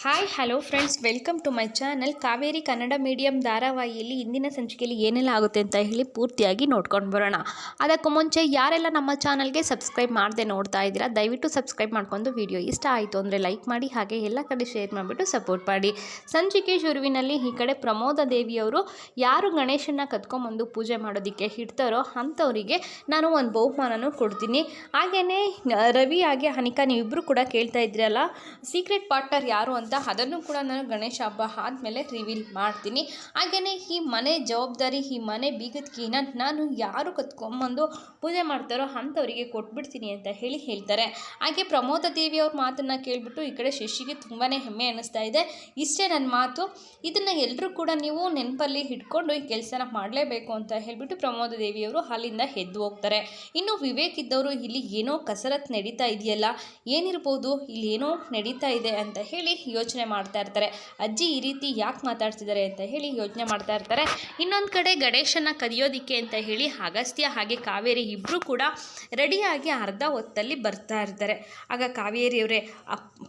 Hi hello friends welcome to my channel Kaveri Kannada medium ಧಾರಾವಾಹಿಯಲ್ಲಿ ಇಂದಿನ ಸಂಚಿಕೆಯಲ್ಲಿ ಏನೆಲ್ಲ ಆಗುತ್ತೆ ಅಂತ ಹೇಳಿ ಪೂರ್ತಿಯಾಗಿ ನೋಡ್ಕೊಂಡು ಬರೋಣ ಅದಕ್ಕೂ ಮುಂಚೆ ಯಾರೆಲ್ಲ ನಮ್ಮ ಚಾನಲ್ಗೆ ಸಬ್ಸ್ಕ್ರೈಬ್ ಮಾಡದೆ ನೋಡ್ತಾ ಇದ್ದೀರಾ ದಯವಿಟ್ಟು ಸಬ್ಸ್ಕ್ರೈಬ್ ಮಾಡ್ಕೊಂಡು ವಿಡಿಯೋ ಇಷ್ಟ ಆಯಿತು ಅಂದರೆ ಲೈಕ್ ಮಾಡಿ ಹಾಗೆ ಎಲ್ಲ ಕಡೆ ಶೇರ್ ಮಾಡಿಬಿಟ್ಟು ಸಪೋರ್ಟ್ ಮಾಡಿ ಸಂಚಿಕೆ ಶುರುವಿನಲ್ಲಿ ಈ ಕಡೆ ಪ್ರಮೋದ ದೇವಿಯವರು ಯಾರು ಗಣೇಶನ ಕತ್ಕೊಂಬಂದು ಪೂಜೆ ಮಾಡೋದಕ್ಕೆ ಇಡ್ತಾರೋ ಅಂಥವರಿಗೆ ನಾನು ಒಂದು ಬಹುಮಾನನೂ ಕೊಡ್ತೀನಿ ಹಾಗೆಯೇ ರವಿ ಹಾಗೆ ಹನಿಕಾ ನೀವಿಬ್ಬರು ಕೂಡ ಕೇಳ್ತಾ ಇದ್ರಲ್ಲ ಸೀಕ್ರೆಟ್ ಪಾರ್ಟ್ನರ್ ಯಾರು ಅಂತ ಅದನ್ನು ಕೂಡ ನಾನು ಗಣೇಶ ಹಬ್ಬ ಆದಮೇಲೆ ರಿವೀಲ್ ಮಾಡ್ತೀನಿ. ಹಾಗೆಯೇ ಈ ಮನೆ ಜವಾಬ್ದಾರಿ, ಈ ಮನೆ ಬೀಗದ ನಾನು ಯಾರು ಕತ್ಕೊಂಬಂದು ಪೂಜೆ ಮಾಡ್ತಾರೋ ಅಂಥವರಿಗೆ ಕೊಟ್ಬಿಡ್ತೀನಿ ಅಂತ ಹೇಳಿ ಹೇಳ್ತಾರೆ. ಹಾಗೆ ಪ್ರಮೋದ ದೇವಿ ಅವ್ರ ಮಾತನ್ನು ಕೇಳಿಬಿಟ್ಟು ಈ ಕಡೆ ಶಶಿಗೆ ತುಂಬಾ ಹೆಮ್ಮೆ ಅನ್ನಿಸ್ತಾ ಇದೆ. ಇಷ್ಟೇ ನನ್ನ ಮಾತು. ಇದನ್ನು ಎಲ್ಲರೂ ಕೂಡ ನೀವು ನೆನಪಲ್ಲಿ ಹಿಡ್ಕೊಂಡು ಈ ಕೆಲಸನ ಮಾಡಲೇಬೇಕು ಅಂತ ಹೇಳಿಬಿಟ್ಟು ಪ್ರಮೋದ ದೇವಿಯವರು ಅಲ್ಲಿಂದ ಎದ್ದು ಹೋಗ್ತಾರೆ. ಇನ್ನು ವಿವೇಕ್ ಇದ್ದವರು ಇಲ್ಲಿ ಏನೋ ಕಸರತ್ ನಡೀತಾ ಇದೆಯಲ್ಲ? ಏನಿರ್ಬೋದು? ಇಲ್ಲಿ ಏನೋ ನಡೀತಾ ಇದೆ ಅಂತ ಹೇಳಿ ಯೋಚನೆ ಮಾಡ್ತಾ ಇರ್ತಾರೆ. ಅಜ್ಜಿ ಈ ರೀತಿ ಯಾಕೆ ಮಾತಾಡ್ತಿದ್ದಾರೆ ಅಂತ ಹೇಳಿ ಯೋಚನೆ ಮಾಡ್ತಾ ಇರ್ತಾರೆ. ಇನ್ನೊಂದು ಕಡೆ ಗಣೇಶನ ಕದಿಯೋದಿಕ್ಕೆ ಅಂತ ಹೇಳಿ ಅಗಸ್ತ್ಯ ಹಾಗೆ ಕಾವೇರಿ ಇಬ್ಬರು ಕೂಡ ರೆಡಿಯಾಗಿ ಅರ್ಧ ಹೊತ್ತಲ್ಲಿ ಬರ್ತಾ ಇರ್ತಾರೆ. ಆಗ ಕಾವೇರಿಯವರೇ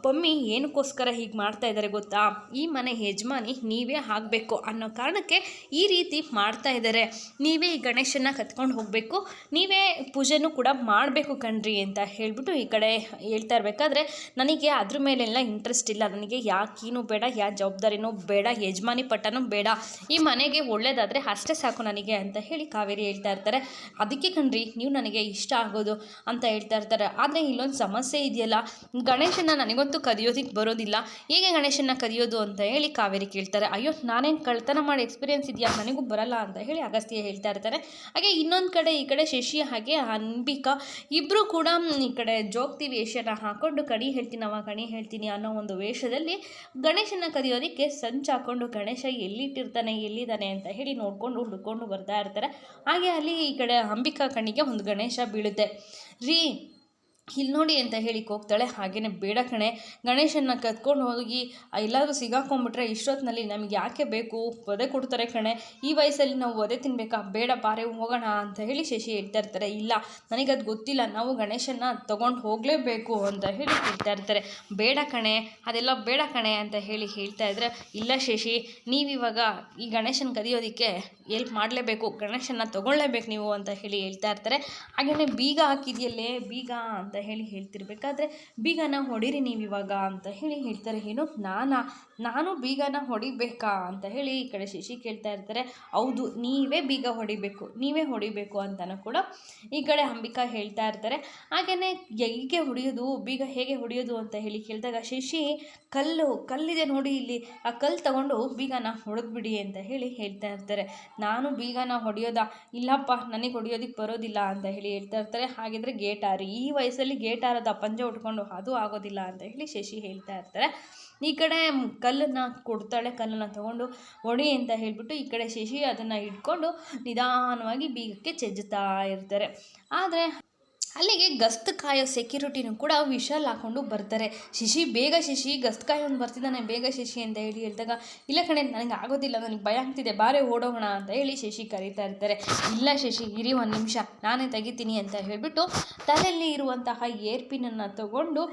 ಪಮ್ಮಿ ಏನಕ್ಕೋಸ್ಕರ ಹೀಗೆ ಮಾಡ್ತಾ ಇದ್ದಾರೆ ಗೊತ್ತಾ? ಈ ಮನೆ ಯಜಮಾನಿ ನೀವೇ ಆಗಬೇಕು ಅನ್ನೋ ಕಾರಣಕ್ಕೆ ಈ ರೀತಿ ಮಾಡ್ತಾ ಇದ್ದಾರೆ ನೀವೇ ಈ ಗಣೇಶನ ಕತ್ಕೊಂಡು ಹೋಗಬೇಕು. ನೀವೇ ಪೂಜೆನೂ ಕೂಡ ಮಾಡಬೇಕು ಕಣ್ರಿ ಅಂತ ಹೇಳಿಬಿಟ್ಟು ಈ ಕಡೆ ಹೇಳ್ತಾ ಇರಬೇಕಾದ್ರೆ ನನಗೆ ಅದ್ರ ಮೇಲೆಲ್ಲ ಇಂಟ್ರೆಸ್ಟ್ ಇಲ್ಲ. ನನಗೆ ಯಾ ಕೀನು ಬೇಡ, ಯಾ ಜವಾಬ್ದಾರಿನೂ ಬೇಡ, ಯಜಮಾನಿ ಪಟ್ಟನೂ ಬೇಡ. ಈ ಮನೆಗೆ ಒಳ್ಳೇದಾದರೆ ಅಷ್ಟೇ ಸಾಕು ನನಗೆ ಅಂತ ಹೇಳಿ ಕಾವೇರಿ ಹೇಳ್ತಾ ಇರ್ತಾರೆ. ಅದಕ್ಕೆ ಕಣ್ರಿ, ನೀವು ನನಗೆ ಇಷ್ಟ ಆಗೋದು ಅಂತ ಹೇಳ್ತಾ ಇರ್ತಾರೆ. ಆದರೆ ಇಲ್ಲೊಂದು ಸಮಸ್ಯೆ ಇದೆಯಲ್ಲ ಗಣೇಶನ ನನಗಂತೂ ಕದಿಯೋದಕ್ಕೆ ಬರೋದಿಲ್ಲ. ಹೇಗೆ ಗಣೇಶನ ಕದಿಯೋದು ಅಂತ ಹೇಳಿ ಕಾವೇರಿ ಕೇಳ್ತಾರೆ. ಅಯ್ಯೋ, ನಾನೇನು ಕಳ್ತನ ಮಾಡಿ ಎಕ್ಸ್ಪೀರಿಯನ್ಸ್ ಇದೆಯಾ? ನನಗೂ ಬರಲ್ಲ ಅಂತ ಹೇಳಿ ಅಗಸ್ತ್ಯ ಹೇಳ್ತಾ ಇರ್ತಾರೆ. ಹಾಗೆ ಇನ್ನೊಂದು ಕಡೆ ಈ ಕಡೆ ಶಶಿ ಹಾಗೆ ಅನ್ಬಿಕಾ ಇಬ್ಬರು ಕೂಡ ಈ ಕಡೆ ಜೋಗ್ತಿ ವೇಷನ ಹಾಕೊಂಡು ಕಣಿ ಹೇಳ್ತೀನವ ಕಣಿ ಹೇಳ್ತೀನಿ ಅನ್ನೋ ಒಂದು ವೇಷದಲ್ಲಿ ಗಣೇಶನ ಕದಿಯೋದಕ್ಕೆ ಸಂಚು ಹಾಕೊಂಡು ಗಣೇಶ ಎಲ್ಲಿಟ್ಟಿರ್ತಾನೆ, ಎಲ್ಲಿದ್ದಾನೆ ಅಂತ ಹೇಳಿ ನೋಡ್ಕೊಂಡು, ಹುಡ್ಕೊಂಡು ಬರ್ತಾ ಇರ್ತಾರೆ. ಹಾಗೆ ಅಲ್ಲಿ ಈ ಕಡೆ ಅಂಬಿಕಾ ಕಣ್ಣಿಗೆ ಒಂದು ಗಣೇಶ ಬೀಳುತ್ತೆ. ರೀ ಇಲ್ಲಿ ನೋಡಿ ಅಂತ ಹೇಳಿ ಹೋಗ್ತಾಳೆ ಹಾಗೇನೆ ಬೇಡ ಕಣೆ. ಗಣೇಶನ್ನ ಕತ್ಕೊಂಡು ಹೋಗಿ ಎಲ್ಲಾದರೂ ಸಿಗಾಕೊಂಡ್ಬಿಟ್ರೆ ಇಷ್ಟೊತ್ತಿನಲ್ಲಿ ನಮಗೆ ಯಾಕೆ ಬೇಕು? ಒದೆ ಕೊಡ್ತಾರೆ ಕಣೆ. ಈ ವಯಸ್ಸಲ್ಲಿ ನಾವು ಒದೆ ತಿನ್ಬೇಕಾ? ಬೇಡ ಬಾರೆ ಹೋಗೋಣ ಅಂತ ಹೇಳಿ ಶಶಿ ಹೇಳ್ತಾ ಇರ್ತಾರೆ. ಇಲ್ಲ, ನನಗದು ಗೊತ್ತಿಲ್ಲ. ನಾವು ಗಣೇಶನ್ನ ತೊಗೊಂಡು ಹೋಗಲೇಬೇಕು ಅಂತ ಹೇಳಿ ಹೇಳ್ತಾ ಇರ್ತಾರೆ. ಬೇಡ ಕಣೆ, ಅದೆಲ್ಲ ಬೇಡ ಕಣೆ ಅಂತ ಹೇಳಿ ಹೇಳ್ತಾ ಇದ್ರೆ, ಇಲ್ಲ ಶಶಿ, ನೀವಿವಾಗ ಈ ಗಣೇಶನ ಕದಿಯೋದಕ್ಕೆ ಎಲ್ಪ್ ಮಾಡಲೇಬೇಕು. ಗಣೇಶನ್ನ ತೊಗೊಳ್ಳೇಬೇಕು ನೀವು ಅಂತ ಹೇಳಿ ಹೇಳ್ತಾ ಇರ್ತಾರೆ. ಹಾಗೆಯೇ ಬೀಗ ಹಾಕಿದೆಯಲ್ಲೇ, ಬೀಗ ಅಂತ ಹೇಳಿ ಹೇಳ್ತಿರ್ಬೇಕಾದ್ರೆ, ಬೀಗನ ಹೊಡೀರಿ ನೀವು ಇವಾಗ ಅಂತ ಹೇಳಿ ಹೇಳ್ತಾರೆ. ಏನು, ನಾನಾ? ನಾನು ಬೀಗನ ಹೊಡಿಬೇಕಾ? ಅಂತ ಹೇಳಿ ಈ ಕಡೆ ಶಶಿ ಕೇಳ್ತಾ ಇರ್ತಾರೆ. ಹೌದು, ನೀವೇ ಬೀಗ ಹೊಡಿಬೇಕು, ನೀವೇ ಹೊಡಿಬೇಕು ಅಂತಲೂ ಕೂಡ ಈ ಕಡೆ ಅಂಬಿಕಾ ಹೇಳ್ತಾ ಇರ್ತಾರೆ. ಹಾಗೆಯೇ ಹೇಗೆ ಹೊಡೆಯೋದು, ಬೀಗ ಹೇಗೆ ಹೊಡೆಯೋದು ಅಂತ ಹೇಳಿ ಕೇಳಿದಾಗ ಶಶಿ, ಕಲ್ಲು, ಕಲ್ಲಿದೆ ನೋಡಿ ಇಲ್ಲಿ, ಆ ಕಲ್ಲು ತಗೊಂಡು ಬೀಗನ ಹೊಡೆದ್ಬಿಡಿ ಅಂತ ಹೇಳಿ ಹೇಳ್ತಾ ಇರ್ತಾರೆ. ನಾನು ಬೀಗನ ಹೊಡೆಯೋದಾ? ಇಲ್ಲಪ್ಪ, ನನಗೆ ಹೊಡೆಯೋದಕ್ಕೆ ಬರೋದಿಲ್ಲ ಅಂತ ಹೇಳಿ ಹೇಳ್ತಾ ಇರ್ತಾರೆ. ಹಾಗಿದ್ರೆ ಗೇಟ್ ಆರಿ. ಈ ವಯಸ್ಸಲ್ಲಿ ಗೇಟ್ ಆರದ ಪಂಜೆ ಉಟ್ಕೊಂಡು ಅದು ಆಗೋದಿಲ್ಲ ಅಂತ ಹೇಳಿ ಶಶಿ ಹೇಳ್ತಾ ಇರ್ತಾರೆ. ಈ ಕಡೆ ಕಲ್ಲನ್ನು ಕೊಡ್ತಾಳೆ, ಕಲ್ಲನ್ನು ತಗೊಂಡು ಒಡಿ ಅಂತ ಹೇಳಿಬಿಟ್ಟು ಈ ಕಡೆ ಶಶಿ ಅದನ್ನು ಇಟ್ಕೊಂಡು ನಿಧಾನವಾಗಿ ಬೀಗಕ್ಕೆ ಚೆಜ್ಜುತ್ತಾ ಇರ್ತಾರೆ. ಆದರೆ ಅಲ್ಲಿಗೆ ಗಸ್ತ್ ಕಾಯೋ ಸೆಕ್ಯೂರಿಟಿನೂ ಕೂಡ ವಿಶಾಲ್ ಹಾಕೊಂಡು ಬರ್ತಾರೆ. ಶಿಶಿ, ಬೇಗ ಶಿಶಿ, ಗಸ್ತ್ ಕಾಯೋನು ಬರ್ತಿದ್ದಾನೆ. ಬೇಗ ಶಶಿ ಅಂತ ಹೇಳಿ ಹೇಳಿದಾಗ, ಇಲ್ಲ ಕಣೆ, ನನಗೆ ಆಗೋದಿಲ್ಲ, ನನಗೆ ಭಯ ಆಗ್ತಿದೆ, ಬಾರೆ ಓಡೋಗೋಣ ಅಂತ ಹೇಳಿ ಶಶಿ ಕರೀತಾ ಇರ್ತಾರೆ. ಇಲ್ಲ ಶಶಿ, ಇರಿ ಒಂದು ನಿಮಿಷ, ನಾನೇ ತೆಗಿತೀನಿ ಅಂತ ಹೇಳಿಬಿಟ್ಟು ತಲೆಯಲ್ಲಿ ಇರುವಂತಹ ಏರ್ ಪಿನ್ನನ್ನು ತಗೊಂಡು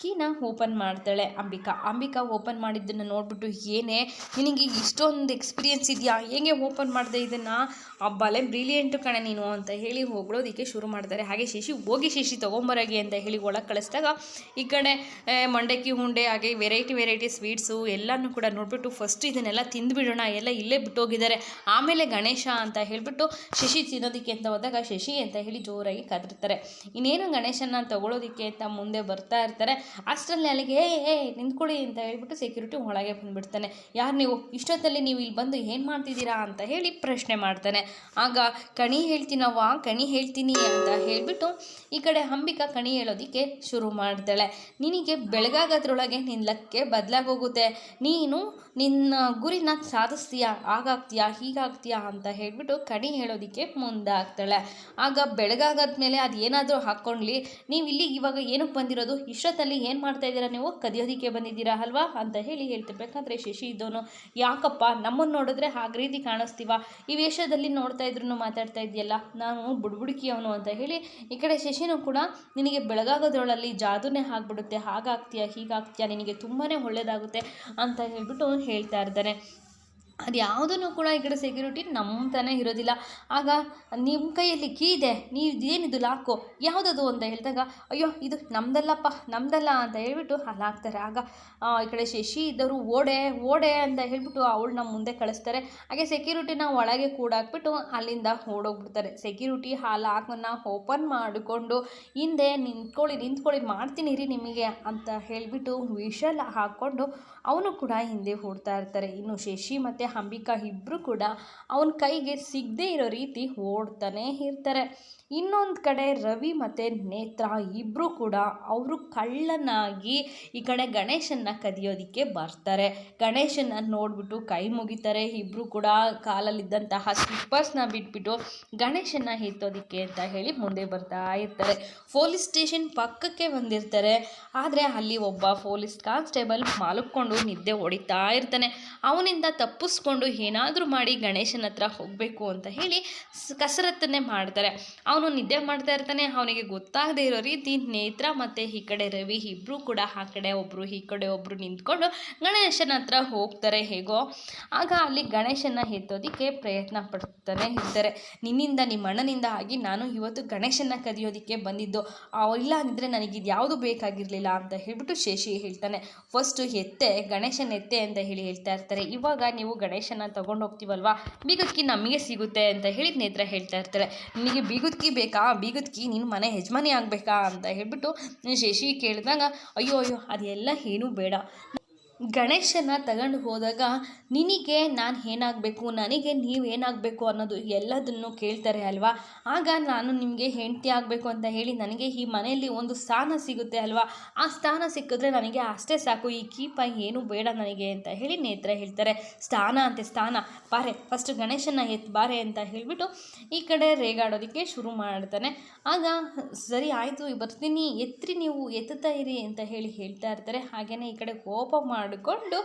ಕೀನ ಓಪನ್ ಮಾಡ್ತಾಳೆ ಅಂಬಿಕಾ. ಅಂಬಿಕಾ ಓಪನ್ ಮಾಡಿದ್ದನ್ನು ನೋಡಿಬಿಟ್ಟು, ಏನೇ, ನಿನಗೆ ಇಷ್ಟೊಂದು ಎಕ್ಸ್ಪೀರಿಯನ್ಸ್ ಇದೆಯಾ? ಹೇಗೆ ಓಪನ್ ಮಾಡಿದೆ ಇದನ್ನು? ಆ ಬಲೆ ಬ್ರಿಲಿಯಂಟು ಕಣೆ ನೀನು ಅಂತ ಹೇಳಿ ಹೊಗಳೋದಕ್ಕೆ ಶುರು ಮಾಡ್ತಾರೆ. ಹಾಗೆ ಶಶಿ ಹೋಗಿ ಶಶಿ ತೊಗೊಂಬರಾಗಿ ಅಂತ ಹೇಳಿ ಒಳಗೆ ಕಳಿಸಿದಾಗ ಈ ಕಡೆ ಮಂಡಕ್ಕಿ ಉಂಡೆ ಹಾಗೆ ವೆರೈಟಿ ವೆರೈಟಿ ಸ್ವೀಟ್ಸು ಎಲ್ಲನೂ ಕೂಡ ನೋಡಿಬಿಟ್ಟು ಫಸ್ಟ್ ಇದನ್ನೆಲ್ಲ ತಿಂದುಬಿಡೋಣ ಎಲ್ಲ ಇಲ್ಲೇ ಬಿಟ್ಟೋಗಿದ್ದಾರೆ. ಆಮೇಲೆ ಗಣೇಶ ಅಂತ ಹೇಳಿಬಿಟ್ಟು ಶಶಿ ತಿನ್ನೋದಕ್ಕೆ ಅಂತ ಹೋದಾಗ ಶಶಿ ಅಂತ ಹೇಳಿ ಜೋರಾಗಿ ಕದರ್ತಾರೆ. ಇನ್ನೇನು ಗಣೇಶನ ತಗೊಳ್ಳೋದಕ್ಕೆ ಅಂತ ಮುಂದೆ ಬರ್ತಾ ಇರ್ತಾರೆ. ಅಷ್ಟರಲ್ಲಿ ಅಲ್ಲಿಗೆ ಏ ಏ, ನಿಂತ್ಕೊಳ್ಳಿ ಅಂತ ಹೇಳಿಬಿಟ್ಟು ಸೆಕ್ಯೂರಿಟಿ ಒಳಗೆ ಬಂದುಬಿಡ್ತಾನೆ. ಯಾರು ನೀವು? ಇಷ್ಟೊತ್ತಲ್ಲಿ ನೀವು ಇಲ್ಲಿ ಬಂದು ಏನು ಮಾಡ್ತಿದ್ದೀರಾ ಅಂತ ಹೇಳಿ ಪ್ರಶ್ನೆ ಮಾಡ್ತಾನೆ. ಆಗ ಕಣಿ ಹೇಳ್ತೀನವ್ವ ಕಣಿ ಹೇಳ್ತೀನಿ ಅಂತ ಹೇಳಿಬಿಟ್ಟು ಈ ಕಡೆ ಅಂಬಿಕಾ ಕಣಿ ಹೇಳೋದಕ್ಕೆ ಶುರು ಮಾಡ್ತಾಳೆ. ನಿನಗೆ ಬೆಳಗಾಗೋದ್ರೊಳಗೆ ನಿನ್ನ ಲಕ್ಕೆ ಬದಲಾಗೋಗುತ್ತೆ. ನೀನು ನಿನ್ನ ಗುರಿನ ಸಾಧಿಸ್ತೀಯಾ, ಹಾಗಾಗ್ತೀಯಾ, ಹೀಗಾಗ್ತೀಯಾ ಅಂತ ಹೇಳಿಬಿಟ್ಟು ಕಣಿ ಹೇಳೋದಕ್ಕೆ ಮುಂದಾಗ್ತಾಳೆ. ಆಗ ಬೆಳಗಾಗದ್ಮೇಲೆ ಅದು ಏನಾದರೂ ಹಾಕ್ಕೊಂಡ್ಲಿ, ನೀವು ಇಲ್ಲಿ ಇವಾಗ ಏನಕ್ಕೆ ಬಂದಿರೋದು? ಇಷ್ಟೊತ್ತಲ್ಲಿ ಏನು ಮಾಡ್ತಾ ಇದ್ದೀರಾ ನೀವು? ಕದಿಯೋದಕ್ಕೆ ಬಂದಿದ್ದೀರಾ ಅಲ್ವಾ? ಅಂತ ಹೇಳಿ ಹೇಳ್ತಿರ್ಬೇಕಾದ್ರೆ ಶಶಿ ಇದ್ದೋನು ಯಾಕಪ್ಪ ನಮ್ಮನ್ನು ನೋಡಿದ್ರೆ ಹಾಗೆ ರೀತಿ ಕಾಣಿಸ್ತೀವ? ಈ ವೇಷದಲ್ಲಿ ನೋಡ್ತಾ ಇದ್ರು ಮಾತಾಡ್ತಾ ಇದೆಯಲ್ಲ ನಾನು ಬುಡ್ಬುಡ್ಕಿ ಅವನು ಅಂತ ಹೇಳಿ ಈ ಕಡೆ ಶಶಿನು ಕೂಡ ನಿನಗೆ ಬೆಳಗಾಗೋದ್ರೊಳಲ್ಲಿ ಜಾದೂನೇ ಆಗಿಬಿಡುತ್ತೆ, ಹಾಗಾಗ್ತೀಯ, ಹೀಗಾಗ್ತೀಯ, ನಿನಗೆ ತುಂಬಾ ಒಳ್ಳೆಯದಾಗುತ್ತೆ ಅಂತ ಹೇಳ್ಬಿಟ್ಟು ಹೇಳ್ತಾ ಇರ್ತಾನೆ ಅದು ಯಾವುದನ್ನು ಕೂಡ ಈ ಕಡೆ ಸೆಕ್ಯೂರಿಟಿ ನಂಬ್ತಾನೆ ಇರೋದಿಲ್ಲ. ಆಗ ನಿಮ್ಮ ಕೈಯಲ್ಲಿ ಕೀ ಇದೆ, ನೀವು ಏನಿದು ಲಾಕು, ಯಾವುದದು ಅಂತ ಹೇಳಿದಾಗ, ಅಯ್ಯೋ, ಇದು ನಮ್ದಲ್ಲಪ್ಪ, ನಮ್ದಲ್ಲ ಅಂತ ಹೇಳಿಬಿಟ್ಟು ಅಲ್ಲಿ ಹಾಕ್ತಾರೆ. ಆಗ ಈ ಕಡೆ ಶಶಿ ಇದ್ದವರು ಓಡೆ ಓಡೆ ಅಂತ ಹೇಳಿಬಿಟ್ಟು ಅವಳು ನಮ್ಮ ಮುಂದೆ ಕಳಿಸ್ತಾರೆ. ಹಾಗೆ ಸೆಕ್ಯೂರಿಟಿನ ಒಳಗೆ ಕೂಡಾಕ್ಬಿಟ್ಟು ಅಲ್ಲಿಂದ ಓಡೋಗ್ಬಿಡ್ತಾರೆ. ಸೆಕ್ಯೂರಿಟಿ ಹಾಲು ಲಾಕನ್ನು ಓಪನ್ ಮಾಡಿಕೊಂಡು, ಹಿಂದೆ ನಿಂತ್ಕೊಳ್ಳಿ ನಿಂತ್ಕೊಳ್ಳಿ ಮಾಡ್ತೀನಿ ರೀ ನಿಮಗೆ ಅಂತ ಹೇಳಿಬಿಟ್ಟು ವಿಷಲ್ ಹಾಕ್ಕೊಂಡು ಅವನು ಕೂಡ ಹಿಂದೆ ಓಡ್ತಾ ಇರ್ತಾರೆ. ಇನ್ನು ಶಶಿ ಮತ್ತು ಅಂಬಿಕಾ ಇಬ್ಬರು ಕೂಡ ಅವನ ಕೈಗೆ ಸಿಗದೇ ಇರೋ ರೀತಿ ಓಡ್ತಾನೆ ಇರ್ತಾರೆ. ಇನ್ನೊಂದು ಕಡೆ ರವಿ ಮತ್ತು ನೇತ್ರ ಇಬ್ಬರೂ ಕೂಡ ಅವರು ಕಳ್ಳನಾಗಿ ಈ ಕಡೆ ಗಣೇಶನ್ನ ಕದಿಯೋದಕ್ಕೆ ಬರ್ತಾರೆ. ಗಣೇಶನ್ನ ನೋಡಿಬಿಟ್ಟು ಕೈ ಮುಗಿತಾರೆ. ಇಬ್ಬರೂ ಕೂಡ ಕಾಲಲ್ಲಿದ್ದಂತಹ ಸ್ಲಿಪ್ಪರ್ಸ್ನ ಬಿಟ್ಬಿಟ್ಟು ಗಣೇಶನ್ನ ಎತ್ತೋದಿಕ್ಕೆ ಅಂತ ಹೇಳಿ ಮುಂದೆ ಬರ್ತಾ ಇರ್ತಾರೆ. ಪೊಲೀಸ್ ಸ್ಟೇಷನ್ ಪಕ್ಕಕ್ಕೆ ಬಂದಿರ್ತಾರೆ. ಆದರೆ ಅಲ್ಲಿ ಒಬ್ಬ ಪೊಲೀಸ್ ಕಾನ್ಸ್ಟೇಬಲ್ ಮಾಲಕ್ಕೊಂಡು ನಿದ್ದೆ ಹೊಡಿತಾ ಇರ್ತಾನೆ. ಅವನಿಂದ ತಪ್ಪಿಸ್ಕೊಂಡು ಏನಾದರೂ ಮಾಡಿ ಗಣೇಶನ ಹತ್ರ ಹೋಗಬೇಕು ಅಂತ ಹೇಳಿ ಕಸರತ್ತನ್ನೇ ಮಾಡ್ತಾರೆ. ಅವನು ನಿದ್ದೆ ಮಾಡ್ತಾ ಇರ್ತಾನೆ, ಅವನಿಗೆ ಗೊತ್ತಾಗದೇ ಇರೋ ರೀತಿ ನೇತ್ರ ಮತ್ತು ಈ ಕಡೆ ರವಿ ಇಬ್ಬರು ಕೂಡ ಆ ಕಡೆ ಒಬ್ಬರು ಈ ಕಡೆ ಒಬ್ಬರು ನಿಂತ್ಕೊಂಡು ಗಣೇಶನ ಹತ್ರ ಹೋಗ್ತಾರೆ ಹೇಗೋ. ಆಗ ಅಲ್ಲಿ ಗಣೇಶನ ಎತ್ತೋದಿಕ್ಕೆ ಪ್ರಯತ್ನ ಪಡ್ತಾನೆ ಇರ್ತಾರೆ. ನಿನ್ನಿಂದ, ನಿಮ್ಮ ಅಣ್ಣನಿಂದ ಆಗಿ ನಾನು ಇವತ್ತು ಗಣೇಶನ ಕದಿಯೋದಕ್ಕೆ ಬಂದಿದ್ದು. ಅವ ಇಲ್ಲ ಅಂದರೆ ನನಗಿದು ಯಾವುದು ಬೇಕಾಗಿರಲಿಲ್ಲ ಅಂತ ಹೇಳ್ಬಿಟ್ಟು ಶೇಷಿ ಹೇಳ್ತಾನೆ. ಫಸ್ಟು ಎತ್ತೆ, ಗಣೇಶನ ಎತ್ತೆ ಅಂತ ಹೇಳಿ ಹೇಳ್ತಾ ಇರ್ತಾರೆ. ಇವಾಗ ನೀವು ಗಣೇಶನ ತಗೊಂಡು ಹೋಗ್ತೀವಲ್ವಾ ಬೀಗಕ್ಕಿ ನಮಗೆ ಸಿಗುತ್ತೆ ಅಂತ ಹೇಳಿ ನೇತ್ರ ಹೇಳ್ತಾ ಇರ್ತಾರೆ. ನಿಮಗೆ ಬೀಗದ್ಕಿ ಬೇಕಾ ಬೀಗದ್ಕಿ ನೀನು ಮನೆ ಯಜಮಾನಿ ಆಗಬೇಕಾ ಅಂತ ಹೇಳ್ಬಿಟ್ಟು ಶಶಿ ಕೇಳಿದಾಗ, ಅಯ್ಯೋ ಅಯ್ಯೋ, ಅದೆಲ್ಲ ಏನೂ ಬೇಡ. ಗಣೇಶನ ತಗೊಂಡು ಹೋದಾಗ ನಿನಗೆ ನಾನು ಏನಾಗಬೇಕು? ನನಗೆ ನೀವು ಏನಾಗಬೇಕು ಅನ್ನೋದು ಎಲ್ಲದನ್ನು ಕೇಳ್ತಾರೆ ಅಲ್ವಾ? ಆಗ ನಾನು ನಿಮಗೆ ಹೆಂಡತಿ ಆಗಬೇಕು ಅಂತ ಹೇಳಿ ನನಗೆ ಈ ಮನೆಯಲ್ಲಿ ಒಂದು ಸ್ಥಾನ ಸಿಗುತ್ತೆ ಅಲ್ವಾ? ಆ ಸ್ಥಾನ ಸಿಕ್ಕಿದ್ರೆ ನನಗೆ ಅಷ್ಟೇ ಸಾಕು. ಈ ಕೀಪ ಏನು ಬೇಡ ನನಗೆ ಅಂತ ಹೇಳಿ ನೇತ್ರ ಹೇಳ್ತಾರೆ. ಸ್ಥಾನ ಅಂತೆ ಸ್ಥಾನ. ಬಾರೆ ಫಸ್ಟ್ ಗಣೇಶನ ಎತ್ ಬಾರೆ ಅಂತ ಹೇಳಿಬಿಟ್ಟು ಈ ಕಡೆ ರೇಗಾಡೋದಕ್ಕೆ ಶುರು ಮಾಡ್ತಾನೆ. ಆಗ, ಸರಿ ಆಯಿತು, ಬರ್ತೀನಿ. ಎತ್ರಿ ನೀವು, ಎತ್ತುತ್ತಾ ಇರಿ ಅಂತ ಹೇಳಿ ಹೇಳ್ತಾ ಇರ್ತಾರೆ. ಹಾಗೆಯೇ ಈ ಕಡೆ ಕೋಪ ಮಾಡಿಕೊಂಡು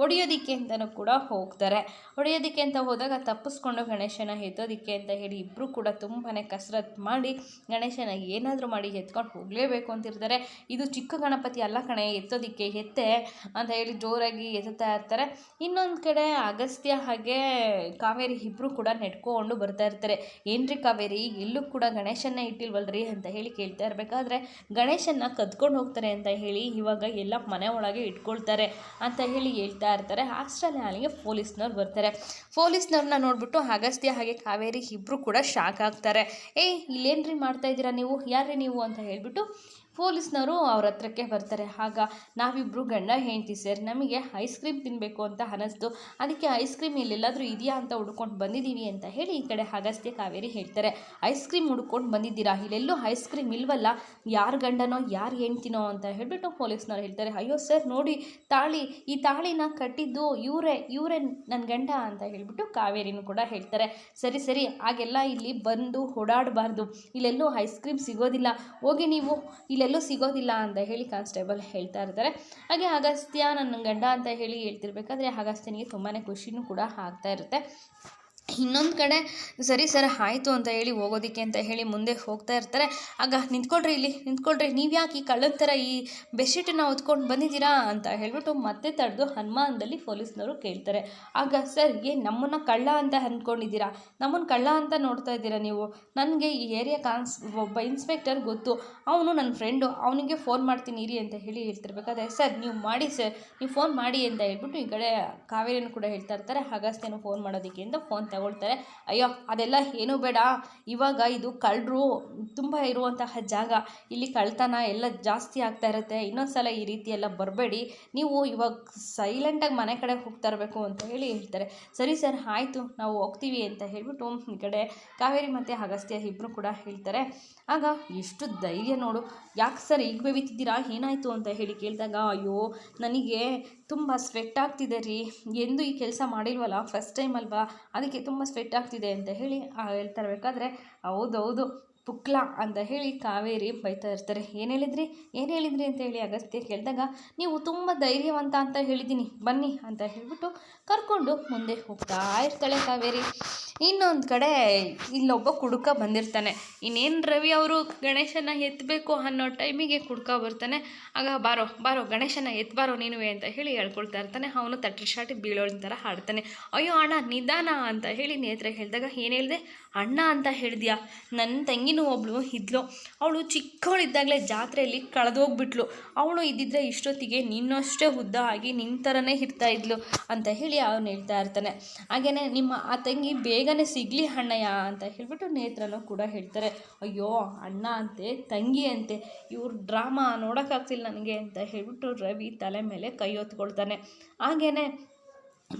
ಹೊಡೆಯೋದಿಕ್ಕೆ ಅಂತಲೂ ಕೂಡ ಹೋಗ್ತಾರೆ. ಹೊಡೆಯೋದಿಕ್ಕೆ ಅಂತ ಹೋದಾಗ ತಪ್ಪಿಸ್ಕೊಂಡು ಗಣೇಶನ ಎತ್ತೋದಿಕ್ಕೆ ಅಂತ ಹೇಳಿ ಇಬ್ಬರು ಕೂಡ ತುಂಬಾ ಕಸರತ್ತು ಮಾಡಿ ಗಣೇಶನ ಏನಾದರೂ ಮಾಡಿ ಎತ್ಕೊಂಡು ಹೋಗಲೇಬೇಕು ಅಂತಿರ್ತಾರೆ. ಇದು ಚಿಕ್ಕ ಗಣಪತಿ ಅಲ್ಲ ಕಣೆ, ಎತ್ತೋದಿಕ್ಕೆ ಎತ್ತೆ ಅಂತ ಹೇಳಿ ಜೋರಾಗಿ ಎತ್ತುತ್ತಾ ಇರ್ತಾರೆ. ಇನ್ನೊಂದು ಕಡೆ ಅಗಸ್ತ್ಯ ಹಾಗೆ ಕಾವೇರಿ ಇಬ್ಬರು ಕೂಡ ನೆಡ್ಕೊಂಡು ಬರ್ತಾ ಇರ್ತಾರೆ. ಏನ್ರಿ ಕಾವೇರಿ ಎಲ್ಲೂ ಕೂಡ ಗಣೇಶನ ಇಟ್ಟಿಲ್ವಲ್ರಿ ಅಂತ ಹೇಳಿ ಕೇಳ್ತಾ ಇರಬೇಕಾದ್ರೆ ಗಣೇಶನ ಕದ್ಕೊಂಡು ಹೋಗ್ತಾರೆ ಅಂತ ಹೇಳಿ ಇವಾಗ ಎಲ್ಲ ಮನೆ ಒಳಗೆ ಇಟ್ಕೊಳ್ತಾರೆ. ಅಂತ ಹೇಳಿ ಹೇಳ್ತಾ ಇರ್ತಾರೆ. ಅಷ್ಟರಲ್ಲಿ ಅಲ್ಲಿಗೆ ಪೊಲೀಸ್ನವ್ರು ಬರ್ತಾರೆ. ಪೊಲೀಸ್ನವ್ರನ್ನ ನೋಡ್ಬಿಟ್ಟು ಅಗಸ್ತ್ಯ ಹಾಗೆ ಕಾವೇರಿ ಇಬ್ಬರು ಕೂಡ ಶಾಕ್ ಆಗ್ತಾರೆ. ಏಯ್ ಇಲ್ಲೇನ್ರಿ ಮಾಡ್ತಾ ಇದ್ದೀರಾ ನೀವು? ಯಾರ್ರಿ ನೀವು? ಅಂತ ಹೇಳ್ಬಿಟ್ಟು ಪೊಲೀಸ್ನವರು ಅವ್ರ ಹತ್ರಕ್ಕೆ ಬರ್ತಾರೆ. ಆಗ ನಾವಿಬ್ಬರು ಗಂಡ, ಹೆಂಡ್ತಿ ಸರ್, ನಮಗೆ ಐಸ್ ಕ್ರೀಮ್ ತಿನ್ನಬೇಕು ಅಂತ ಅನಿಸ್ತು. ಅದಕ್ಕೆ ಐಸ್ ಕ್ರೀಮ್ ಇಲ್ಲೆಲ್ಲಾದರೂ ಇದೆಯಾ ಅಂತ ಹುಡ್ಕೊಂಡು ಬಂದಿದ್ದೀವಿ ಅಂತ ಹೇಳಿ ಈ ಕಡೆ ಅಗಸ್ತ್ಯ ಕಾವೇರಿ ಹೇಳ್ತಾರೆ. ಐಸ್ ಕ್ರೀಮ್ ಹುಡ್ಕೊಂಡು ಬಂದಿದ್ದೀರಾ? ಇಲ್ಲೆಲ್ಲೂ ಐಸ್ ಕ್ರೀಮ್ ಇಲ್ವಲ್ಲ? ಯಾರು ಗಂಡನೋ, ಯಾರು ಹೆಂಡ್ತಿನೋ ಅಂತ ಹೇಳಿಬಿಟ್ಟು ಪೊಲೀಸ್ನವ್ರು ಹೇಳ್ತಾರೆ. ಅಯ್ಯೋ ಸರ್, ನೋಡಿ, ತಾಳಿ, ಈ ತಾಳಿನ ಕಟ್ಟಿದ್ದು ಇವರೇ ಇವರೇ ನನ್ನ ಗಂಡ ಅಂತ ಹೇಳಿಬಿಟ್ಟು ಕಾವೇರಿನೂ ಕೂಡ ಹೇಳ್ತಾರೆ. ಸರಿ ಸರಿ, ಹಾಗೆಲ್ಲ ಇಲ್ಲಿ ಬಂದು ಓಡಾಡಬಾರ್ದು. ಇಲ್ಲೆಲ್ಲೂ ಐಸ್ ಕ್ರೀಮ್ ಸಿಗೋದಿಲ್ಲ. ಹೋಗಿ ನೀವು ಇಲ್ಲೆಲ್ಲೂ ಸಿಗೋದಿಲ್ಲ ಅಂತ ಹೇಳಿ ಕಾನ್ಸ್ಟೇಬಲ್ ಹೇಳ್ತಾ ಇರ್ತಾರೆ. ಹಾಗೆ ಅಗಸ್ತ್ಯ ನನ್ನ ಗಂಡ ಅಂತ ಹೇಳಿ ಹೇಳ್ತಿರ್ಬೇಕಾದ್ರೆ ಅಗಸ್ತ್ಯನಿಗೆ ತುಂಬಾ ಖುಷಿನೂ ಕೂಡ ಆಗ್ತಾ ಇರುತ್ತೆ. ಇನ್ನೊಂದು ಕಡೆ, ಸರಿ ಸರ್, ಆಯಿತು ಅಂತ ಹೇಳಿ ಹೋಗೋದಕ್ಕೆ ಅಂತ ಹೇಳಿ ಮುಂದೆ ಹೋಗ್ತಾ ಇರ್ತಾರೆ. ಆಗ ನಿಂತ್ಕೊಳ್ರಿ ಇಲ್ಲಿ, ನಿಂತ್ಕೊಳ್ರಿ, ನೀವು ಯಾಕೆ ಈ ಕಳ್ಳನ ಥರ ಈ ಬೆಡ್ಶೀಟನ್ನು ಹೊತ್ಕೊಂಡು ಬಂದಿದ್ದೀರಾ ಅಂತ ಹೇಳ್ಬಿಟ್ಟು ಮತ್ತೆ ತಡೆದು ಹನುಮಾನದಲ್ಲಿ ಪೊಲೀಸ್ನವರು ಕೇಳ್ತಾರೆ. ಆಗ, ಸರ್, ಏನು ನಮ್ಮನ್ನು ಕಳ್ಳ ಅಂತ ಅಂದ್ಕೊಂಡಿದ್ದೀರಾ ನಮ್ಮನ್ನು ಕಳ್ಳ ಅಂತ ನೋಡ್ತಾ ಇದ್ದೀರಾ ನೀವು? ನನಗೆ ಈ ಏರಿಯಾ ಕಾನ್ಸ್, ಒಬ್ಬ ಇನ್ಸ್ಪೆಕ್ಟರ್ ಗೊತ್ತು. ಅವನು ನನ್ನ ಫ್ರೆಂಡು, ಅವನಿಗೆ ಫೋನ್ ಮಾಡ್ತೀನಿ, ಇರಿ ಅಂತ ಹೇಳಿ ಹೇಳ್ತಿರ್ಬೇಕಾದ್ರೆ, ಸರ್, ನೀವು ಮಾಡಿ, ಸರ್, ನೀವು ಫೋನ್ ಮಾಡಿ ಅಂತ ಹೇಳ್ಬಿಟ್ಟು ಈ ಕಡೆ ಕಾವೇರಿಯನ್ನು ಕೂಡ ಹೇಳ್ತಾ ಇರ್ತಾರೆ. ಅಗಸ್ತ್ಯನು ಫೋನ್ ಮಾಡೋದಕ್ಕೆ ಅಂತ ಫೋನ್ ತಗೊಳ್ತಾರೆ. ಅಯ್ಯೋ, ಅದೆಲ್ಲ ಏನೂ ಬೇಡ. ಇವಾಗ ಇದು ಕಳ್ಳರು ತುಂಬ ಇರುವಂತಹ ಜಾಗ. ಇಲ್ಲಿ ಕಳ್ತನ ಎಲ್ಲ ಜಾಸ್ತಿ ಆಗ್ತಾ ಇರುತ್ತೆ. ಇನ್ನೊಂದು ಸಲ ಈ ರೀತಿ ಎಲ್ಲ ಬರಬೇಡಿ. ನೀವು ಇವಾಗ ಸೈಲೆಂಟಾಗಿ ಮನೆ ಕಡೆ ಹೋಗ್ತಾ ಇರಬೇಕು ಅಂತ ಹೇಳಿ ಹೇಳ್ತಾರೆ. ಸರಿ ಸರ್, ಆಯಿತು. ನಾವು ಹೋಗ್ತೀವಿ ಅಂತ ಹೇಳಿಬಿಟ್ಟು ಈ ಕಡೆ ಕಾವೇರಿ ಮತ್ತು ಅಗಸ್ತ್ಯ ಇಬ್ಬರು ಕೂಡ ಹೇಳ್ತಾರೆ. ಆಗ ಎಷ್ಟು ಧೈರ್ಯ ನೋಡು. ಯಾಕೆ ಸರ್ ಈಗ ಬೇವಿತಿದ್ದೀರಾ? ಏನಾಯಿತು ಅಂತ ಹೇಳಿ ಕೇಳಿದಾಗ, ಅಯ್ಯೋ, ನನಗೆ ತುಂಬ ಸ್ವೆಟ್ ಆಗ್ತಿದೆ ರೀ. ಎಂದು ಈ ಕೆಲಸ ಮಾಡಿಲ್ವಲ್ಲ ಫಸ್ಟ್ ಟೈಮ್ ಅಲ್ವಾ? ಅದಕ್ಕೆ ತುಂಬ ಸ್ವೆಟ್ ಆಗ್ತಿದೆ ಅಂತ ಹೇಳಿ ಹೇಳ್ತಾ ಇರಬೇಕಾದ್ರೆ ಹೌದೌದು. ಪುಕ್ಲ ಅಂತ ಹೇಳಿ ಕಾವೇರಿ ಬೈತಾ ಇರ್ತಾರೆ. ಏನು ಹೇಳಿದ್ರಿ? ಏನು ಹೇಳಿದ್ರಿ ಅಂತ ಹೇಳಿ ಅಗಸ್ತ್ಯ ಕೇಳಿದಾಗ ನೀವು ತುಂಬ ಧೈರ್ಯವಂತ ಅಂತ ಹೇಳಿದ್ದೀನಿ. ಬನ್ನಿ ಅಂತ ಹೇಳಿಬಿಟ್ಟು ಕರ್ಕೊಂಡು ಮುಂದೆ ಹೋಗ್ತಾ ಇರ್ತಾಳೆ ಕಾವೇರಿ. ಇನ್ನೊಂದು ಕಡೆ ಇಲ್ಲೊಬ್ಬ ಕುಡುಕ ಬಂದಿರ್ತಾನೆ. ಇನ್ನೇನು ರವಿ ಅವರು ಗಣೇಶನ ಎತ್ತಬೇಕು ಅನ್ನೋ ಟೈಮಿಗೆ ಕುಡ್ಕ ಬರ್ತಾನೆ. ಆಗ, ಬಾರೋ ಬಾರೋ, ಗಣೇಶನ ಎತ್ತಬಾರೋ ನೀನುವೆ ಅಂತ ಹೇಳಿ ಹೇಳ್ಕೊಳ್ತಾ ಇರ್ತಾನೆ. ಅವನು ತಟ್ಟಿ ಶಾಟಿ ಬೀಳೋಳ ಥರ ಹಾಡ್ತಾನೆ. ಅಯ್ಯೋ, ಅಣ್ಣ, ನಿಧಾನ ಅಂತ ಹೇಳಿ ನೇತ್ರ ಹೇಳಿದಾಗ, ಏನು ಹೇಳಿದೆ? ಅಣ್ಣ ಅಂತ ಹೇಳಿದ್ಯಾ? ನನ್ನ ತಂಗಿನೂ ಒಬ್ಳು ಇದ್ಲು. ಅವಳು ಚಿಕ್ಕವಳಿದ್ದಾಗಲೇ ಜಾತ್ರೆಯಲ್ಲಿ ಕಳೆದೋಗ್ಬಿಟ್ಲು. ಅವಳು ಇದ್ದಿದ್ರೆ ಇಷ್ಟೊತ್ತಿಗೆ ನಿನ್ನಷ್ಟೇ ಉದ್ದ ಆಗಿ ನಿನ್ನ ಥರನೇ ಇರ್ತಾ ಇದ್ಲು ಅಂತ ಹೇಳಿ ಅವನು ಹೇಳ್ತಾ ಇರ್ತಾನೆ. ಹಾಗೆಯೇ ನಿಮ್ಮ ಆ ತಂಗಿ ಬೇಗನೆ ಸಿಗಲಿ ಅಣ್ಣಯ್ಯ ಅಂತ ಹೇಳ್ಬಿಟ್ಟು ನೇತ್ರನೂ ಕೂಡ ಹೇಳ್ತಾರೆ. ಅಯ್ಯೋ, ಅಣ್ಣ ಅಂತೆ, ತಂಗಿ ಅಂತೆ, ಇವ್ರ ಡ್ರಾಮಾ ನೋಡೋಕ್ಕಾಗ್ತಿಲ್ಲ ನನಗೆ ಅಂತ ಹೇಳ್ಬಿಟ್ಟು ರವಿ ತಲೆ ಮೇಲೆ ಕೈ ಹೊತ್ಕೊಳ್ತಾನೆ. ಹಾಗೆಯೇ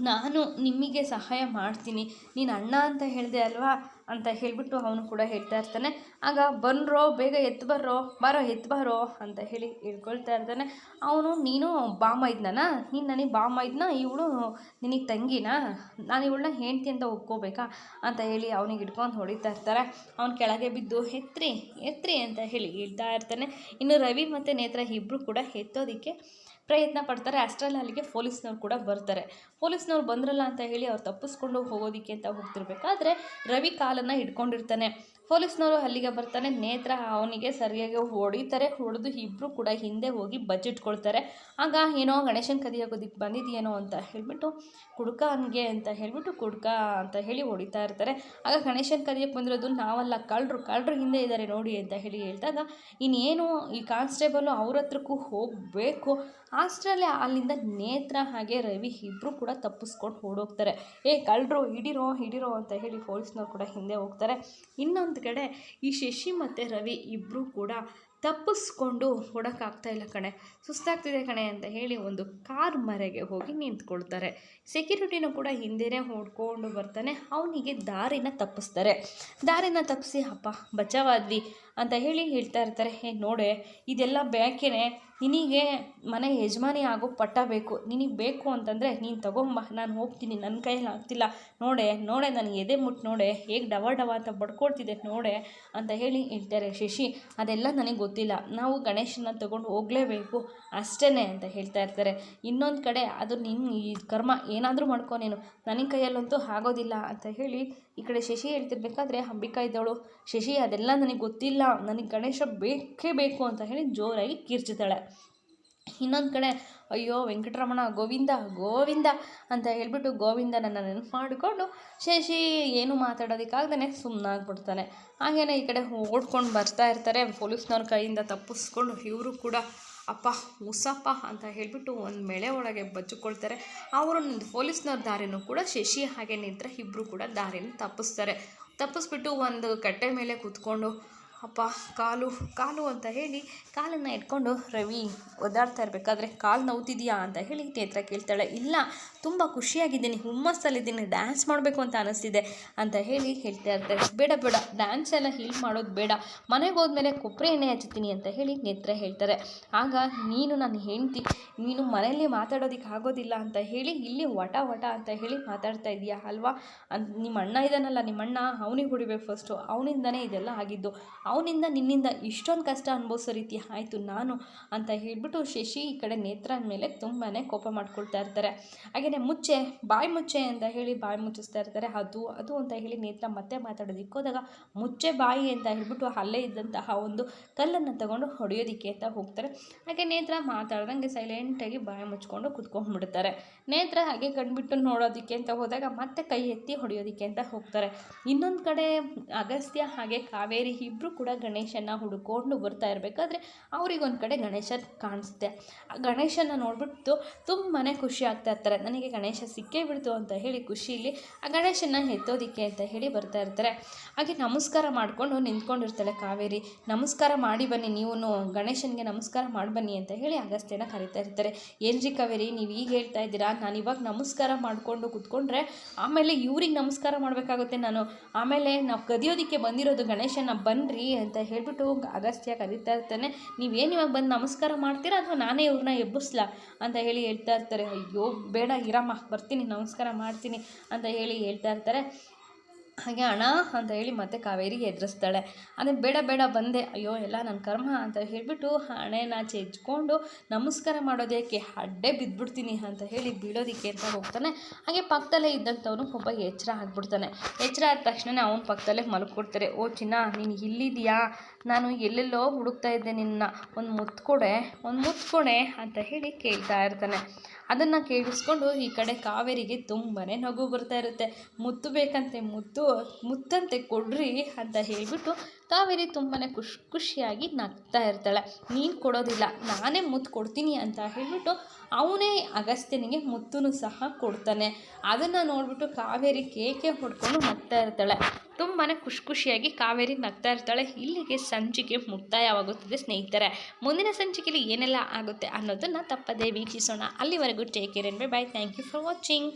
ನಾನು ನಿಮಗೆ ಸಹಾಯ ಮಾಡ್ತೀನಿ. ನೀನು ಅಣ್ಣ ಅಂತ ಹೇಳಿದೆ ಅಲ್ವಾ? ಅಂತ ಹೇಳಿಬಿಟ್ಟು ಅವನು ಕೂಡ ಹೇಳ್ತಾ ಇರ್ತಾನೆ. ಆಗ ಬನ್ರೋ, ಬೇಗ ಎತ್ತು ಬರ್ರೋ, ಬಾರೋ ಎತ್ತು ಬಾರೋ ಅಂತ ಹೇಳಿ ಹೇಳ್ಕೊಳ್ತಾ ಇರ್ತಾನೆ. ಅವನು, ನೀನು ಬಾಮ ಇದ್ನಾ ನೀನು ನನಗೆ ಬಾಮ ಇದ್ನ? ಇವಳು ನಿನಗೆ ತಂಗಿನಾ? ನಾನು ಇವಳನ್ನ ಹೆಂಡ್ತಿ ಅಂತ ಒಪ್ಕೋಬೇಕಾ? ಅಂತ ಹೇಳಿ ಅವನಿಗೆ ಹಿಡ್ಕೊಂಡು ಹೊಡಿತಾ ಇರ್ತಾರೆ. ಅವನು ಕೆಳಗೆ ಬಿದ್ದು, ಎತ್ರಿ ಎತ್ರಿ ಅಂತ ಹೇಳಿ ಹೇಳ್ತಾ ಇರ್ತಾನೆ. ಇನ್ನು ರವಿ ಮತ್ತು ನೇತ್ರ ಇಬ್ಬರು ಕೂಡ ಎತ್ತೋದಕ್ಕೆ ಪ್ರಯತ್ನ ಪಡ್ತಾರೆ. ಅಷ್ಟರಲ್ಲಿ ಅಲ್ಲಿಗೆ ಪೊಲೀಸ್ನವ್ರು ಕೂಡ ಬರ್ತಾರೆ. ಪೊಲೀಸ್ನವ್ರು ಬಂದ್ರಲ್ಲ ಅಂತ ಹೇಳಿ ಅವ್ರು ತಪ್ಪಿಸ್ಕೊಂಡು ಹೋಗೋದಕ್ಕೆ ಅಂತ ಹೋಗ್ತಿರ್ಬೇಕಾದ್ರೆ ರವಿ ಕಾಲನ್ನು ಹಿಡ್ಕೊಂಡಿರ್ತಾನೆ. ಪೊಲೀಸ್ನವರು ಅಲ್ಲಿಗೆ ಬರ್ತಾನೆ ನೇತ್ರ ಅವನಿಗೆ ಸರಿಯಾಗಿ ಹೊಡಿತಾರೆ. ಹೊಡೆದು ಇಬ್ಬರು ಕೂಡ ಹಿಂದೆ ಹೋಗಿ ಬಚ್ಚಿಟ್ಕೊಳ್ತಾರೆ ಆಗ ಏನೋ ಗಣೇಶನ ಕದಿಯೋಗೋದಕ್ಕೆ ಬಂದಿದೆಯೇನೋ ಅಂತ ಹೇಳಿಬಿಟ್ಟು ಕುಡ್ಕ ಹಂಗೆ ಅಂತ ಹೇಳಿಬಿಟ್ಟು ಕುಡ್ಕ ಅಂತ ಹೇಳಿ ಹೊಡಿತಾ ಇರ್ತಾರೆ. ಆಗ ಗಣೇಶನ ಕದಿಯೋಕ್ಕೆ ಬಂದಿರೋದು ನಾವಲ್ಲ ಕಳ್ಳರು ಕಳ್ಳರು ಹಿಂದೆ ಇದ್ದಾರೆ ನೋಡಿ ಅಂತ ಹೇಳಿ ಹೇಳಿದಾಗ ಇನ್ನೇನು ಈ ಕಾನ್ಸ್ಟೇಬಲು ಅವ್ರ ಹತ್ರಕ್ಕೂ ಹೋಗಬೇಕು. ಅಷ್ಟರಲ್ಲೇ ಅಲ್ಲಿಂದ ನೇತ್ರ ಹಾಗೆ ರವಿ ಇಬ್ಬರು ಕೂಡ ತಪ್ಪಿಸ್ಕೊಂಡು ಓಡೋಗ್ತಾರೆ. ಏ ಕಳ್ಳರು ಹಿಡಿರೋ ಹಿಡಿರೋ ಅಂತ ಹೇಳಿ ಪೊಲೀಸ್ನವ್ರು ಕೂಡ ಹಿಂದೆ ಹೋಗ್ತಾರೆ. ಇನ್ನೊಂದು ಕಡೆ ಈ ಶಶಿ ಮತ್ತು ರವಿ ಇಬ್ಬರೂ ಕೂಡ ತಪ್ಪಿಸ್ಕೊಂಡು ಓಡೋಕ್ಕಾಗ್ತಾ ಇಲ್ಲ ಕಣೆ. ಸುಸ್ತಾಗ್ತಿದೆ ಕಣೆ ಅಂತ ಹೇಳಿ ಒಂದು ಕಾರ್ ಮರೆಗೆ ಹೋಗಿ ನಿಂತ್ಕೊಳ್ತಾರೆ. ಸೆಕ್ಯೂರಿಟಿನೂ ಕೂಡ ಹಿಂದೆನೇ ಹೊಡ್ಕೊಂಡು ಬರ್ತಾನೆ. ಅವನಿಗೆ ದಾರಿನ ತಪ್ಪಿಸ್ತಾರೆ. ದಾರಿನ ತಪ್ಪಿಸಿ, ಅಪ್ಪ ಬಚಾವಾದ್ವಿ ಅಂತ ಹೇಳಿ ಹೇಳ್ತಾ ಇರ್ತಾರೆ. ಏ ನೋಡೆ, ಇದೆಲ್ಲ ಬೇಕೇನೆ ನಿನಗೆ ಮನೆ ಯಜಮಾನಿ ಆಗೋ ಪಟ್ಟ ಬೇಕು. ನಿನಗೆ ಬೇಕು ಅಂತಂದರೆ ನೀನು ತಗೊಂಬ. ನಾನು ಹೋಗ್ತೀನಿ. ನನ್ನ ಕೈಯಲ್ಲಿ ಆಗ್ತಿಲ್ಲ. ನೋಡೆ ನೋಡೆ ನನಗೆ ಎದೆ ಮುಟ್ಟು ನೋಡೆ. ಹೇಗೆ ಡವ ಡವ ಅಂತ ಬಡ್ಕೊಡ್ತಿದೆ ನೋಡೆ ಅಂತ ಹೇಳಿ ಹೇಳ್ತಾರೆ ಶಶಿ. ಅದೆಲ್ಲ ನನಗೆ ಗೊತ್ತಿಲ್ಲ. ನಾವು ಗಣೇಶನ ತಗೊಂಡು ಹೋಗಲೇಬೇಕು. ಅಷ್ಟೇ ಅಂತ ಹೇಳ್ತಾ ಇರ್ತಾರೆ. ಇನ್ನೊಂದು ಕಡೆ ಅದು ನಿನ್ನ ಈ ಕರ್ಮ. ಏನಾದರೂ ಮಾಡ್ಕೊ ನೀನು. ನನಗೆ ಕೈಯಲ್ಲಂತೂ ಆಗೋದಿಲ್ಲ ಅಂತ ಹೇಳಿ ಈ ಕಡೆ ಶಶಿ ಹೇಳ್ತಿರ್ಬೇಕಾದ್ರೆ ಅಂಬಿಕಾ ಇದ್ದವಳು. ಶಶಿ, ಅದೆಲ್ಲ ನನಗೆ ಗೊತ್ತಿಲ್ಲ. ನನಗೆ ಗಣೇಶ ಬೇಕೇ ಬೇಕು ಅಂತ ಹೇಳಿ ಜೋರಾಗಿ ಕಿರ್ಚಿತಾಳೆ. ಇನ್ನೊಂದು ಕಡೆ, ಅಯ್ಯೋ, ವೆಂಕಟರಮಣ, ಗೋವಿಂದ ಗೋವಿಂದ ಅಂತ ಹೇಳ್ಬಿಟ್ಟು ಗೋವಿಂದನನ್ನು ನೆನಪು ಮಾಡಿಕೊಂಡು ಶಶಿ ಏನು ಮಾತಾಡೋದಕ್ಕಾಗ್ದೇ ಸುಮ್ಮನಾಗ್ಬಿಡ್ತಾನೆ ಹಾಗೇನೆ ಈ ಕಡೆ ಓಡ್ಕೊಂಡು ಬರ್ತಾ ಇರ್ತಾರೆ. ಪೊಲೀಸ್ನವ್ರ ಕೈಯಿಂದ ತಪ್ಪಿಸ್ಕೊಂಡು ಇವರು ಕೂಡ, ಅಪ್ಪ ಉಸಪ್ಪ ಅಂತ ಹೇಳಿಬಿಟ್ಟು ಒಂದು ಮೇಳೆ ಒಳಗೆ ಬಚ್ಚಿಕೊಳ್ತಾರೆ ಅವರು ಪೊಲೀಸ್ನವ್ರ ದಾರಿನೂ ಕೂಡ ಶಶಿ ಹಾಗೆ ನಿಂತರೆ ಇಬ್ಬರು ಕೂಡ ದಾರಿನ ತಪ್ಪಿಸ್ತಾರೆ. ತಪ್ಪಿಸ್ಬಿಟ್ಟು ಒಂದು ಕಟ್ಟೆ ಮೇಲೆ ಕೂತ್ಕೊಂಡು ಅಪ್ಪ, ಕಾಲು ಕಾಲು ಅಂತ ಹೇಳಿ ಕಾಲನ್ನು ಇಟ್ಕೊಂಡು ರವಿ ಒದ್ದಾಡ್ತಾ ಇರಬೇಕಾದ್ರೆ ಕಾಲು ನೋವ್ತಿದೆಯಾ ಅಂತ ಹೇಳಿ ನೇತ್ರ ಕೇಳ್ತಾಳೆ. ಇಲ್ಲ ತುಂಬ ಖುಷಿಯಾಗಿದ್ದೀನಿ, ಹುಮ್ಮಸ್ಸಲ್ಲಿದ್ದೀನಿ ಡ್ಯಾನ್ಸ್ ಮಾಡಬೇಕು ಅಂತ ಅನಿಸ್ತಿದೆ ಅಂತ ಹೇಳಿ ಹೇಳ್ತಾ ಇರ್ತಾರೆ ಬೇಡ ಬೇಡ ಡ್ಯಾನ್ಸ್ ಎಲ್ಲ ಹೀಲ್ ಮಾಡೋದು ಬೇಡ. ಮನೆಗೆ ಹೋದ್ಮೇಲೆ ಕೊಬ್ಬರಿ ಎಣ್ಣೆ ಹಚ್ಚುತ್ತೀನಿ ಅಂತ ಹೇಳಿ ನೇತ್ರ ಹೇಳ್ತಾರೆ. ಆಗ ನೀನು ನನ್ನ ಹೆಂಡ್ತಿ, ನೀನು ಮನೆಯಲ್ಲಿ ಮಾತಾಡೋದಕ್ಕೆ ಆಗೋದಿಲ್ಲ ಅಂತ ಹೇಳಿ ಇಲ್ಲಿ ವಟ ವಟ ಅಂತ ಹೇಳಿ ಮಾತಾಡ್ತಾ ಇದೆಯಾ ಅಲ್ವಾ? ಅಂತ ನಿಮ್ಮ ಅಣ್ಣ ಇದ್ದಾನಲ್ಲ ನಿಮ್ಮ ಅಣ್ಣ ಅವನಿಗೆ ಹೊಡಿಬೇಕು ಫಸ್ಟು ಅವನಿಂದನೇ ಇದೆಲ್ಲ ಆಗಿದ್ದು. ಅವನಿಂದ ನಿನ್ನಿಂದ ಇಷ್ಟೊಂದು ಕಷ್ಟ ಅನುಭವಿಸೋ ರೀತಿ ಆಯಿತು ನಾನು ಅಂತ ಹೇಳಿಬಿಟ್ಟು ಶಶಿ ಈ ಕಡೆ ನೇತ್ರ ಮೇಲೆ ತುಂಬಾ ಕೋಪ ಮಾಡ್ಕೊಳ್ತಾ ಇರ್ತಾರೆ. ಹಾಗೆಯೇ ಮುಚ್ಚೆ, ಬಾಯಿ ಮುಚ್ಚೆ ಅಂತ ಹೇಳಿ ಬಾಯಿ ಮುಚ್ಚಿಸ್ತಾ ಇರ್ತಾರೆ. ಅದು ಅದು ಅಂತ ಹೇಳಿ ನೇತ್ರ ಮತ್ತೆ ಮಾತಾಡೋದಿಕ್ಕೆ ಹೋದಾಗ ಮುಚ್ಚೆ ಬಾಯಿ ಅಂತ ಹೇಳ್ಬಿಟ್ಟು ಅಲ್ಲೇ ಇದ್ದಂತಹ ಒಂದು ಕಲ್ಲನ್ನು ತಗೊಂಡು ಹೊಡೆಯೋದಿಕ್ಕೆ ಅಂತ ಹೋಗ್ತಾರೆ. ಹಾಗೆ ನೇತ್ರ ಮಾತಾಡ್ದಂಗೆ ಸೈಲೆಂಟಾಗಿ ಬಾಯಿ ಮುಚ್ಕೊಂಡು ಕುತ್ಕೊಂಡ್ಬಿಡ್ತಾರೆ. ನೇತ್ರ ಹಾಗೆ ಕಣ್ಬಿಟ್ಟು ನೋಡೋದಕ್ಕೆ ಅಂತ ಹೋದಾಗ ಮತ್ತೆ ಕೈ ಎತ್ತಿ ಹೊಡೆಯೋದಿಕ್ಕೆ ಅಂತ ಹೋಗ್ತಾರೆ. ಇನ್ನೊಂದು ಕಡೆ ಅಗಸ್ತ್ಯ ಹಾಗೆ ಕಾವೇರಿ ಇಬ್ಬರು ಕೂಡ ಗಣೇಶನ ಹುಡುಕೊಂಡು ಬರ್ತಾ ಇರಬೇಕಾದ್ರೆ ಅವ್ರಿಗೊಂದು ಕಡೆ ಗಣೇಶ ಕಾಣಿಸುತ್ತೆ. ಆ ಗಣೇಶನ ನೋಡಿಬಿಟ್ಟು ತುಂಬಾ ಖುಷಿ ಆಗ್ತಾ ಇರ್ತಾರೆ. ನನಗೆ ಗಣೇಶ ಸಿಕ್ಕೇ ಬಿಡ್ತು ಅಂತ ಹೇಳಿ ಖುಷಿಯಲ್ಲಿ ಆ ಗಣೇಶನ ಎತ್ತೋದಿಕ್ಕೆ ಅಂತ ಹೇಳಿ ಬರ್ತಾ ಇರ್ತಾರೆ. ಹಾಗೆ ನಮಸ್ಕಾರ ಮಾಡಿಕೊಂಡು ನಿಂತ್ಕೊಂಡಿರ್ತಾಳೆ ಕಾವೇರಿ. ನಮಸ್ಕಾರ ಮಾಡಿ ಬನ್ನಿ ನೀವು ಗಣೇಶನಿಗೆ ನಮಸ್ಕಾರ ಮಾಡಿ ಬನ್ನಿ ಅಂತ ಹೇಳಿ ಅಗಸ್ತ್ಯನ ಕರಿತಾ ಇರ್ತಾರೆ. ಏನ್ರಿ ಕಾವೇರಿ, ನೀವು ಈಗ ಹೇಳ್ತಾ ಇದ್ದೀರಾ? ನಾನು ಇವಾಗ ನಮಸ್ಕಾರ ಮಾಡಿಕೊಂಡು ಕೂತ್ಕೊಂಡ್ರೆ ಆಮೇಲೆ ಇವ್ರಿಗೆ ನಮಸ್ಕಾರ ಮಾಡಬೇಕಾಗುತ್ತೆ ನಾನು. ಆಮೇಲೆ ನಾವು ಕದಿಯೋದಕ್ಕೆ ಬಂದಿರೋದು ಗಣೇಶನ ಬನ್ನಿರಿ ಅಂತ ಹೇಳ್ಬಿಟ್ಟು ಅಗಸ್ತ್ಯ ಕರಿತಾ ಇರ್ತಾನೆ. ನೀವೇನು ಇವಾಗ ಬಂದು ನಮಸ್ಕಾರ ಮಾಡ್ತೀರಾ? ಅಥವಾ ನಾನೇ ಇವ್ರನ್ನ ಎಬ್ಬಿಸ್ಲಾ? ಅಂತ ಹೇಳಿ ಹೇಳ್ತಾ ಇರ್ತಾರೆ. ಅಯ್ಯೋ, ಬೇಡ ಇರಮ್ಮ, ಬರ್ತೀನಿ, ನಮಸ್ಕಾರ ಮಾಡ್ತೀನಿ ಅಂತ ಹೇಳಿ ಹೇಳ್ತಾ ಇರ್ತಾರೆ. ಹಾಗೆ ಹಣ ಅಂತ ಹೇಳಿ ಮತ್ತೆ ಕಾವೇರಿಗೆ ಎದುರಿಸ್ತಾಳೆ. ಅದೇ ಬೇಡ ಬೇಡ, ಬಂದೆ. ಅಯ್ಯೋ, ಎಲ್ಲ ನನ್ನ ಕರ್ಮ ಅಂತ ಹೇಳಿಬಿಟ್ಟು ಹಣೆನ ಚೆಜ್ಕೊಂಡು ನಮಸ್ಕಾರ ಮಾಡೋದಕ್ಕೆ ಅಡ್ಡೆ ಬಿದ್ದುಬಿಡ್ತೀನಿ ಅಂತ ಹೇಳಿ ಬೀಳೋದಕ್ಕೆ ಅಂತ ಹೋಗ್ತಾನೆ. ಹಾಗೆ ಪಕ್ಕದಲ್ಲೇ ಇದ್ದಂಥವನು ಒಬ್ಬ ಎಚ್ಚರ ಆಗ್ಬಿಡ್ತಾನೆ. ಎಚ್ಚರ ಆದ ತಕ್ಷಣ ಅವನ ಪಕ್ಕದಲ್ಲೇ ಮಲ್ಕೊಡ್ತಾರೆ. ಓ ಚಿನ್ನ, ನೀನು ಇಲ್ಲಿದೆಯಾ ನಾನು ಎಲ್ಲೆಲ್ಲೋ ಹುಡುಕ್ತಾ ಇದ್ದೆ ನಿನ್ನ. ಒಂದು ಮುತ್ಕೊಡೆ ಒಂದು ಮುತ್ಕೊಡೆ ಅಂತ ಹೇಳಿ ಕೇಳ್ತಾ ಇರ್ತಾನೆ. ಅದನ್ನು ಕೇಳಿಸ್ಕೊಂಡು ಈ ಕಡೆ ಕಾವೇರಿಗೆ ತುಂಬಾ ನಗು ಬರ್ತಾ ಇರುತ್ತೆ. ಮುತ್ತು ಬೇಕಂತೆ ಮುತ್ತು, ಮುತ್ತಂತೆ ಕೊಡ್ರಿ ಅಂತ ಹೇಳಿಬಿಟ್ಟು ಕಾವೇರಿ ತುಂಬಾ ಖುಷಿ, ಖುಷಿಯಾಗಿ ನಗ್ತಾ ಇರ್ತಾಳೆ. ನೀನು ಕೊಡೋದಿಲ್ಲ, ನಾನೇ ಮುತ್ತು ಕೊಡ್ತೀನಿ ಅಂತ ಹೇಳಿಬಿಟ್ಟು ಅವನೇ ಅಗಸ್ತ್ಯನಿಗೆ ಮುತ್ತೂ ಸಹ ಕೊಡ್ತಾನೆ. ಅದನ್ನು ನೋಡಿಬಿಟ್ಟು ಕಾವೇರಿ ಕೇಕೆ ಹೊಡ್ಕೊಂಡು ನಗ್ತಾ ಇರ್ತಾಳೆ. ತುಂಬಾ ಖುಷಿ ಖುಷಿಯಾಗಿ ಕಾವೇರಿ ನಗ್ತಾ ಇರ್ತಾಳೆ. ಇಲ್ಲಿಗೆ ಸಂಚಿಕೆ ಮುಕ್ತಾಯವಾಗುತ್ತದೆ ಸ್ನೇಹಿತರೆ. ಮುಂದಿನ ಸಂಚಿಕೆಯಲ್ಲಿ ಏನೆಲ್ಲ ಆಗುತ್ತೆ ಅನ್ನೋದನ್ನು ತಪ್ಪದೇ ವೀಕ್ಷಿಸೋಣ. ಅಲ್ಲಿವರೆಗೂ take care bye bye thank you for watching